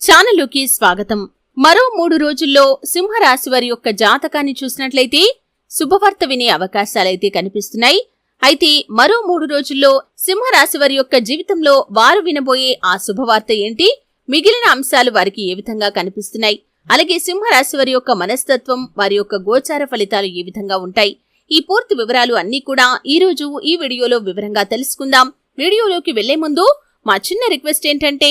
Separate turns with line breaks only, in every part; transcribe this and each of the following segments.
ఛానల్లోకి స్వాగతం. మరో మూడు రోజుల్లో సింహరాశి వారి యొక్క జాతకాన్ని చూసినట్లయితే శుభవార్త వినే అవకాశాలైతే కనిపిస్తున్నాయి. అయితే మరో మూడు రోజుల్లో సింహరాశి వారి యొక్క జీవితంలో వారు వినబోయే ఆ శుభవార్త ఏంటి? మిగిలిన అంశాలు వారికి ఏ విధంగా కనిపిస్తున్నాయి? అలాగే సింహరాశి వారి యొక్క మనస్తత్వం వారి యొక్క గోచార ఫలితాలు ఏ విధంగా ఉంటాయి? ఈ పూర్తి వివరాలు అన్నీ కూడా ఈ రోజు ఈ వీడియోలో వివరంగా తెలుసుకుందాం. వీడియోలోకి వెళ్ళే ముందు మా చిన్న రిక్వెస్ట్ ఏంటంటే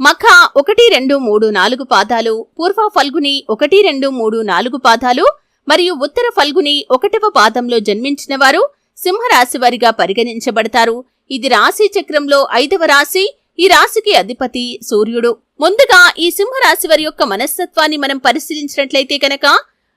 మఖ ఒకటి రెండు మూడు నాలుగు పాదాలు పూర్వ ఫల్గుని ఒకటి రెండు మూడు నాలుగు పాదాలు మరియు ఉత్తర ఫల్గుని ఒకటవ పాదంలో జన్మించిన వారు సింహరాశి వారిగా పరిగణించబడతారు. ఇది రాశి చక్రంలో ఐదవ రాశి ఈ రాశికి అధిపతి సూర్యుడు. ముందుగా ఈ సింహరాశి వారి యొక్క మనస్తత్వాన్ని మనం పరిశీలించినట్లయితే కనుక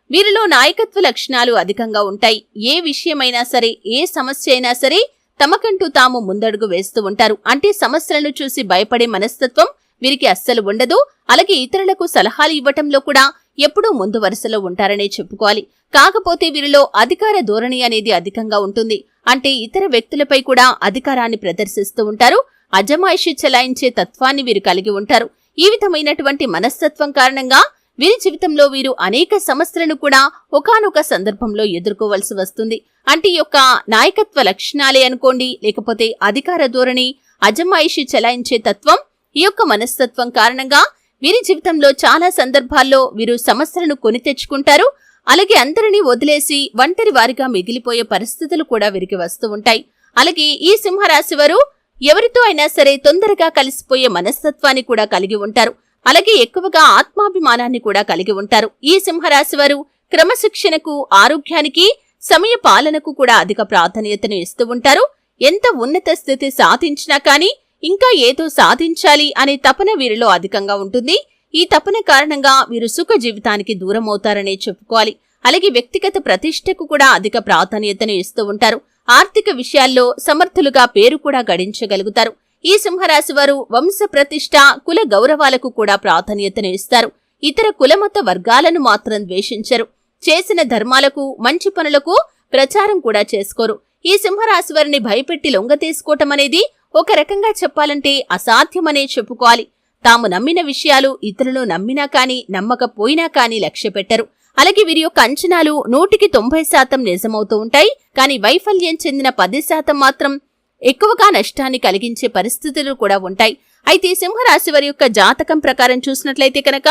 వీరిలో నాయకత్వ లక్షణాలు అధికంగా ఉంటాయి. ఏ విషయమైనా సరే ఏ సమస్య అయినా సరే తమకంటూ తాము ముందడుగు వేస్తూ ఉంటారు. అంటే సమస్యలను చూసి భయపడే మనస్తత్వం వీరికి అస్సలు ఉండదు. అలాగే ఇతరులకు సలహాలు ఇవ్వటంలో కూడా ఎప్పుడూ ముందు వరుసలో ఉంటారనే చెప్పుకోవాలి. కాకపోతే వీరిలో అధికార ధోరణి అనేది అధికంగా ఉంటుంది. అంటే ఇతర వ్యక్తులపై కూడా అధికారాన్ని ప్రదర్శిస్తూ ఉంటారు. అజమాయిషి చెలాయించే తత్వాన్ని వీరు కలిగి ఉంటారు. ఈ విధమైనటువంటి మనస్తత్వం కారణంగా వీరి జీవితంలో వీరు అనేక సమస్యలను కూడా ఒకానొక సందర్భంలో ఎదుర్కోవలసి వస్తుంది. అంటే యొక్క నాయకత్వ లక్షణాలే అనుకోండి లేకపోతే అధికార ధోరణి అజమాయిషి చెలాయించే తత్వం ఈ యొక్క మనస్తత్వం కారణంగా వీరి జీవితంలో చాలా సందర్భాల్లో వీరు సమస్యలను కొని తెచ్చుకుంటారు. అలాగే అందరినీ వదిలేసి ఒంటరి వారిగా మిగిలిపోయే పరిస్థితులు కూడా వీరికి వస్తూ ఉంటాయి. అలాగే ఈ సింహరాశి వారు ఎవరితో అయినా సరే తొందరగా కలిసిపోయే మనస్తత్వాన్ని కూడా కలిగి ఉంటారు. అలాగే ఎక్కువగా ఆత్మాభిమానాన్ని కూడా కలిగి ఉంటారు. ఈ సింహరాశి వారు క్రమశిక్షణకు ఆరోగ్యానికి సమయ పాలనకు కూడా అధిక ప్రాధాన్యతను ఇస్తూ ఉంటారు. ఎంత ఉన్నత స్థితి సాధించినా కానీ ఇంకా ఏదో సాధించాలి అనే తపన వీరిలో అధికంగా ఉంటుంది. ఈ తపన కారణంగా వీరు సుఖ జీవితానికి దూరం అవుతారనే చెప్పుకోవాలి. అలాగే వ్యక్తిగత ప్రతిష్టకు కూడా అధిక ప్రాధాన్యతను ఇస్తూ ఉంటారు. ఆర్థిక విషయాల్లో సమర్థులుగా పేరు కూడా గడించగలుగుతారు. ఈ సింహరాశి వారు వంశ ప్రతిష్ట కుల గౌరవాలకు కూడా ప్రాధాన్యతను ఇస్తారు. ఇతర కులమత వర్గాలను మాత్రం ద్వేషించరు. చేసిన ధర్మాలకు మంచి పనులకు ప్రచారం కూడా చేసుకోరు. ఈ సింహరాశి వారిని భయపెట్టి లొంగ తీసుకోవటం అనేది ఒక రకంగా చెప్పాలంటే అసాధ్యమనే చెప్పుకోవాలి. తాము నమ్మిన విషయాలు ఇతరులు నమ్మినా కానీ నమ్మకపోయినా కానీ లక్ష్య పెట్టరు. అలాగే వీరి యొక్క అంచనాలు నూటికి తొంభై శాతం నిజమవుతూ ఉంటాయి. కానీ వైఫల్యం చెందిన పది శాతం మాత్రం ఎక్కువగా నష్టాన్ని కలిగించే పరిస్థితులు కూడా ఉంటాయి. అయితే సింహరాశి వారి యొక్క జాతకం ప్రకారం చూసినట్లయితే కనుక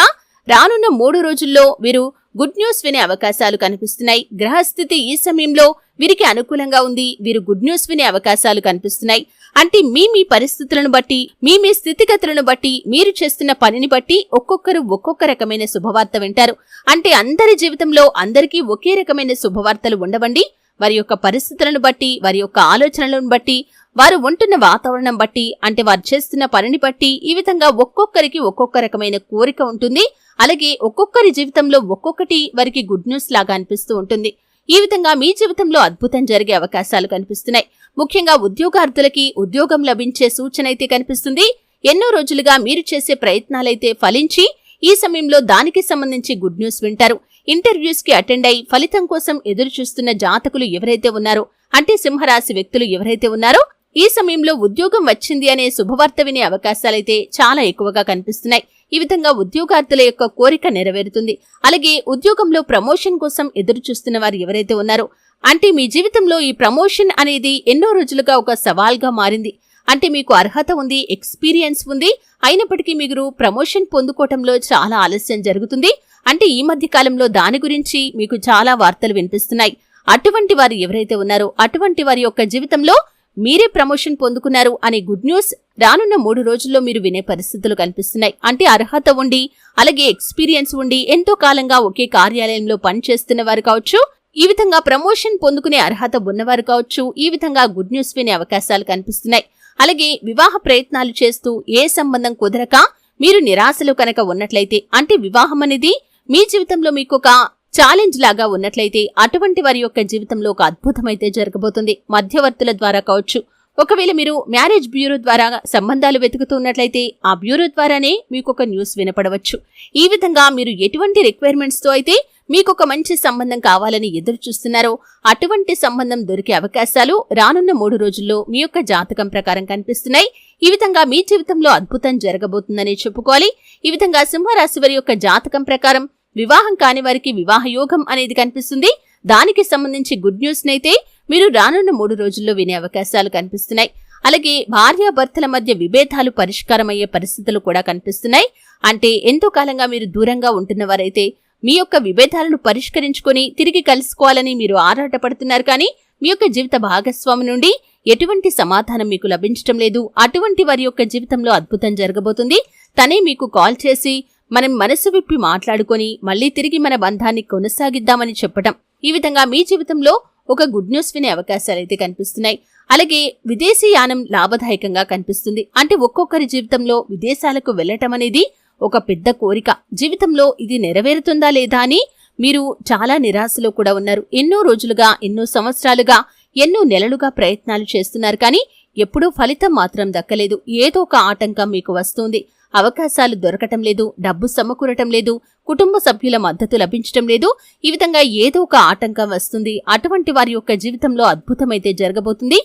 రానున్న మూడు రోజుల్లో వీరు గుడ్ న్యూస్ వినే అవకాశాలు కనిపిస్తున్నాయి. గ్రహస్థితి ఈ సమయంలో వీరికి అనుకూలంగా ఉంది. వీరు గుడ్ న్యూస్ వినే అవకాశాలు కనిపిస్తున్నాయి. అంటే మీ మీ పరిస్థితులను బట్టి మీ మీ స్థితిగతులను బట్టి మీరు చేస్తున్న పనిని బట్టి ఒక్కొక్కరు ఒక్కొక్క రకమైన శుభవార్త వింటారు. అంటే అందరి జీవితంలో అందరికీ ఒకే రకమైన శుభవార్తలు ఉండవండి. వారి యొక్క పరిస్థితులను బట్టి వారి యొక్క ఆలోచనలను బట్టి వారు ఉంటున్న వాతావరణం బట్టి అంటే వారు చేస్తున్న పనిని బట్టి ఈ విధంగా ఒక్కొక్కరికి ఒక్కొక్క రకమైన కోరిక ఉంటుంది. అలాగే ఒక్కొక్కరి జీవితంలో ఒక్కొక్కటి వారికి గుడ్ న్యూస్ లాగా అనిపిస్తూ ఉంటుంది. ఈ విధంగా మీ జీవితంలో అద్భుతం జరిగే అవకాశాలు కనిపిస్తున్నాయి. ముఖ్యంగా ఉద్యోగార్థులకి ఉద్యోగం లభించే సూచన అయితే కనిపిస్తుంది. ఎన్నో రోజులుగా మీరు చేసే ప్రయత్నాలైతే ఫలించి ఈ సమయంలో దానికి సంబంధించి గుడ్ న్యూస్ వింటారు. ఇంటర్వ్యూస్కి అటెండ్ అయి ఫలితం కోసం ఎదురు చూస్తున్న జాతకులు ఎవరైతే ఉన్నారో అంటే సింహరాశి వ్యక్తులు ఎవరైతే ఉన్నారో ఈ సమయంలో ఉద్యోగం వచ్చింది అనే శుభవార్త వినే అవకాశాలైతే చాలా ఎక్కువగా కనిపిస్తున్నాయి. ఈ విధంగా ఉద్యోగార్థుల యొక్క కోరిక నెరవేరుతుంది. అలాగే ఉద్యోగంలో ప్రమోషన్ కోసం ఎదురు చూస్తున్న వారు ఎవరైతే ఉన్నారో అంటే మీ జీవితంలో ఈ ప్రమోషన్ అనేది ఎన్నో రోజులుగా ఒక సవాల్గా మారింది. అంటే మీకు అర్హత ఉంది ఎక్స్పీరియన్స్ ఉంది అయినప్పటికీ మీరు ప్రమోషన్ పొందుకోవటంలో చాలా ఆలస్యం జరుగుతుంది. అంటే ఈ మధ్య కాలంలో దాని గురించి మీకు చాలా వార్తలు వినిపిస్తున్నాయి. అటువంటి వారు ఎవరైతే ఉన్నారో అటువంటి వారి యొక్క జీవితంలో మీరే ప్రమోషన్ పొందుకున్నారు అనే గుడ్ న్యూస్ రానున్న మూడు రోజుల్లో మీరు వినే పరిస్థితులు కనిపిస్తున్నాయి. అంటే అర్హత ఉండి అలాగే ఎక్స్పీరియన్స్ ఉండి ఎంతో కాలంగా ఒకే కార్యాలయంలో పనిచేస్తున్న వారు కావచ్చు ఈ విధంగా ప్రమోషన్ పొందుకునే అర్హత ఉన్నవారు కావచ్చు ఈ విధంగా గుడ్ న్యూస్ వినే అవకాశాలు కనిపిస్తున్నాయి. అలాగే వివాహ ప్రయత్నాలు చేస్తూ ఏ సంబంధం కుదరక మీరు నిరాశలు కనుక ఉన్నట్లయితే అంటే వివాహం అనేది మీ జీవితంలో మీకు ఒక ఛాలెంజ్ లాగా ఉన్నట్లయితే అటువంటి వారి యొక్క జీవితంలో ఒక అద్భుతమైతే జరగబోతుంది. మధ్యవర్తుల ద్వారా కావచ్చు. ఒకవేళ మీరు మ్యారేజ్ బ్యూరో ద్వారా సంబంధాలు వెతుకుతున్నట్లయితే ఆ బ్యూరో ద్వారానే మీకు ఒక న్యూస్ వినపడవచ్చు. ఈ విధంగా మీరు ఎటువంటి రిక్వైర్మెంట్స్తో అయితే మీకు ఒక మంచి సంబంధం కావాలని ఎదురు చూస్తున్నారో అటువంటి సంబంధం దొరికే అవకాశాలు రానున్న మూడు రోజుల్లో మీ యొక్క జాతకం ప్రకారం కనిపిస్తున్నాయి. ఈ విధంగా మీ జీవితంలో అద్భుతం జరగబోతుందని చెప్పుకోవాలి. ఈ విధంగా సింహరాశి వారి యొక్క జాతకం ప్రకారం వివాహం కాని వారికి వివాహ యోగం అనేది కనిపిస్తుంది. దానికి సంబంధించి గుడ్ న్యూస్ నైతే మీరు రానున్న మూడు రోజుల్లో వినే అవకాశాలు కనిపిస్తున్నాయి. అలాగే భార్యాభర్తల మధ్య విభేదాలు పరిష్కారమయ్యే పరిస్థితులు కూడా కనిపిస్తున్నాయి. అంటే ఎంతో కాలంగా మీరు దూరంగా ఉంటున్నవారైతే మీ యొక్క విభేదాలను పరిష్కరించుకొని తిరిగి కలుసుకోవాలని మీరు ఆరాటపడుతున్నారు కానీ మీ యొక్క జీవిత భాగస్వామి నుండి ఎటువంటి సమాధానం మీకు లభించటం లేదు. అటువంటి వారి యొక్క జీవితంలో అద్భుతం జరగబోతుంది. తనే మీకు కాల్ చేసి మనం మనసు విప్పి మాట్లాడుకొని మళ్ళీ తిరిగి మన బంధాన్ని కొనసాగిద్దామని చెప్పటం. ఈ విధంగా మీ జీవితంలో ఒక గుడ్ న్యూస్ వినే అవకాశాలైతే కనిపిస్తున్నాయి. అలాగే విదేశీ యానం లాభదాయకంగా కనిపిస్తుంది. అంటే ఒక్కొక్కరి జీవితంలో విదేశాలకు వెళ్ళటం అనేది ఒక పెద్ద కోరిక. జీవితంలో ఇది నెరవేరుతుందా లేదా అని మీరు చాలా నిరాశలో కూడా ఉన్నారు. ఎన్నో రోజులుగా ఎన్నో సంవత్సరాలుగా ఎన్నో నెలలుగా ప్రయత్నాలు చేస్తున్నారు. కానీ ఎప్పుడూ ఫలితం మాత్రం దక్కలేదు. ఏదో ఒక ఆటంకం మీకు వస్తుంది. అవకాశాలు దొరకటం లేదు డబ్బు సమకూరటం లేదు కుటుంబ సభ్యుల మద్దతు లభించటం లేదు. ఈ విధంగా ఏదో ఒక ఆటంకం వస్తుంది. అటువంటి వారి యొక్క జీవితంలో అద్భుతమైతే జరగబోతుంది.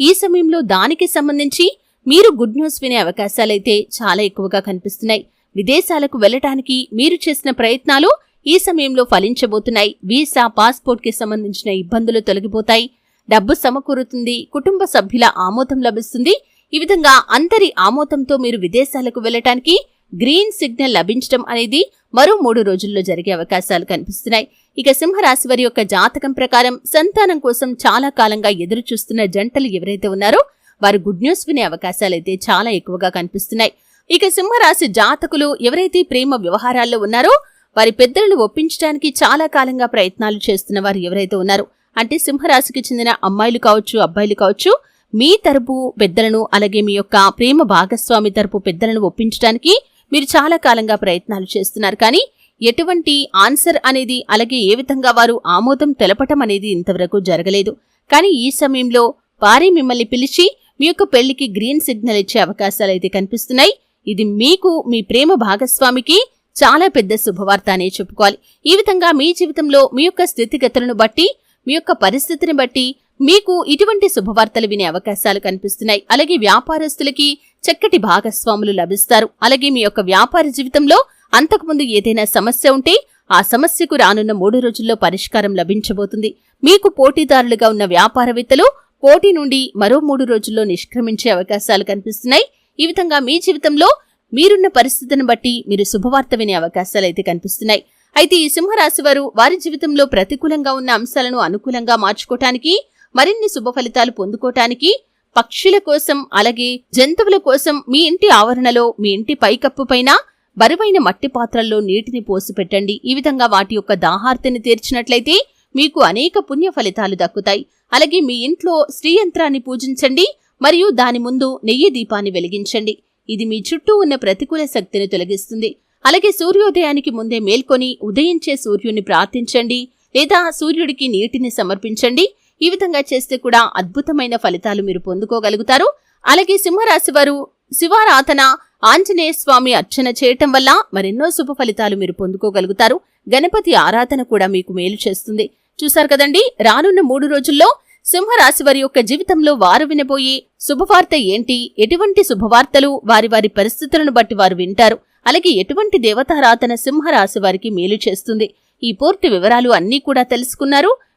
ఈ సమయంలో దానికి సంబంధించి మీరు గుడ్ న్యూస్ వినే అవకాశాలైతే చాలా ఎక్కువగా కనిపిస్తున్నాయి. విదేశాలకు వెళ్ళటానికి మీరు చేసిన ప్రయత్నాలు ఈ సమయంలో ఫలించబోతున్నాయి. వీసా పాస్పోర్ట్కి సంబంధించిన ఇబ్బందులు తొలగిపోతాయి. డబ్బు సమకూరుతుంది. కుటుంబ సభ్యుల ఆమోదం లభిస్తుంది. ఈ విధంగా అందరి ఆమోదంతో మీరు విదేశాలకు వెళ్ళటానికి గ్రీన్ సిగ్నల్ లభించడం అనేది మరో మూడు రోజుల్లో జరిగే అవకాశాలు కనిపిస్తున్నాయి. ఇక సింహరాశి వారి యొక్క జాతకం ప్రకారం సంతానం కోసం చాలా కాలంగా ఎదురు చూస్తున్న జంటలు ఎవరైతే ఉన్నారో వారు గుడ్ న్యూస్ వినే అవకాశాలైతే చాలా ఎక్కువగా కనిపిస్తున్నాయి. ఇక సింహరాశి జాతకులు ఎవరైతే ప్రేమ వ్యవహారాల్లో ఉన్నారో వారి పెద్దలను ఒప్పించడానికి చాలా కాలంగా ప్రయత్నాలు చేస్తున్న వారు ఎవరైతే ఉన్నారో అంటే సింహరాశికి చెందిన అమ్మాయిలు కావచ్చు అబ్బాయిలు కావచ్చు మీ తరపు పెద్దలను అలాగే మీ యొక్క ప్రేమ భాగస్వామి తరపు పెద్దలను ఒప్పించడానికి మీరు చాలా కాలంగా ప్రయత్నాలు చేస్తున్నారు. కానీ ఎటువంటి ఆన్సర్ అనేది అలాగే ఏ విధంగా వారు ఆమోదం తెలపటం అనేది ఇంతవరకు జరగలేదు. కానీ ఈ సమయంలో వారే మిమ్మల్ని పిలిచి మీ యొక్క పెళ్ళికి గ్రీన్ సిగ్నల్ ఇచ్చే అవకాశాలు అయితే కనిపిస్తున్నాయి. ఇది మీకు మీ ప్రేమ భాగస్వామికి చాలా పెద్ద శుభవార్త అనే చెప్పుకోవాలి. ఈ విధంగా మీ జీవితంలో మీ యొక్క స్థితిగతులను బట్టి మీ యొక్క పరిస్థితిని బట్టి మీకు ఇటువంటి శుభవార్తలు వినే అవకాశాలు కనిపిస్తున్నాయి. అలాగే వ్యాపారస్తులకి చక్కటి భాగస్వాములు లభిస్తారు. అలాగే మీ యొక్క వ్యాపార జీవితంలో అంతకుముందు ఏదైనా సమస్య ఉంటే ఆ సమస్యకు రానున్న మూడు రోజుల్లో పరిష్కారం లభించబోతుంది. మీకు పోటీదారులుగా ఉన్న వ్యాపారవేత్తలు పోటీ నుండి మరో మూడు రోజుల్లో నిష్క్రమించే అవకాశాలు కనిపిస్తున్నాయి. ఈ విధంగా మీ జీవితంలో మీరున్న పరిస్థితిని బట్టి మీరు శుభవార్త వినే అవకాశాలు అయితే కనిపిస్తున్నాయి. అయితే ఈ సింహరాశి వారు వారి జీవితంలో ప్రతికూలంగా ఉన్న అంశాలను అనుకూలంగా మార్చుకోవటానికి మరిన్ని శుభ ఫలితాలు పొందుకోవటానికి పక్షుల కోసం అలాగే జంతువుల కోసం మీ ఇంటి ఆవరణలో మీ ఇంటి పైకప్పుపైన బరువైన మట్టి పాత్రల్లో నీటిని పోసి పెట్టండి ఈ విధంగా వాటి యొక్క దాహార్తిని తీర్చినట్లయితే మీకు అనేక పుణ్య ఫలితాలు దక్కుతాయి. అలాగే మీ ఇంట్లో శ్రీయంత్రాన్ని పూజించండి మరియు దాని ముందు నెయ్యి దీపాన్ని వెలిగించండి. ఇది మీ చుట్టూ ఉన్న ప్రతికూల శక్తిని తొలగిస్తుంది. అలాగే సూర్యోదయానికి ముందే మేల్కొని ఉదయించే సూర్యుని ప్రార్థించండి లేదా సూర్యుడికి నీటిని సమర్పించండి. ఈ విధంగా చేస్తే కూడా అద్భుతమైన ఫలితాలు మీరు పొందుకోగలుగుతారు. అలాగే సింహరాశి వారు శివారాధన ఆంజనేయ స్వామి అర్చన చేయటం వల్ల మరెన్నో శుభ ఫలితాలు మీరు పొందుకోగలుగుతారు. గణపతి ఆరాధన కూడా మీకు మేలు చేస్తుంది. చూశారు కదండి? రానున్న మూడు రోజుల్లో సింహరాశి వారి యొక్క జీవితంలో వారు వినబోయే శుభవార్త ఏంటి? ఎటువంటి శుభవార్తలు వారి వారి పరిస్థితులను బట్టి వారు వింటారు. అలాగే ఎటువంటి దేవతారాధన సింహరాశి వారికి మేలు చేస్తుంది? ఈ పూర్తి వివరాలు అన్నీ కూడా తెలుసుకున్నారు.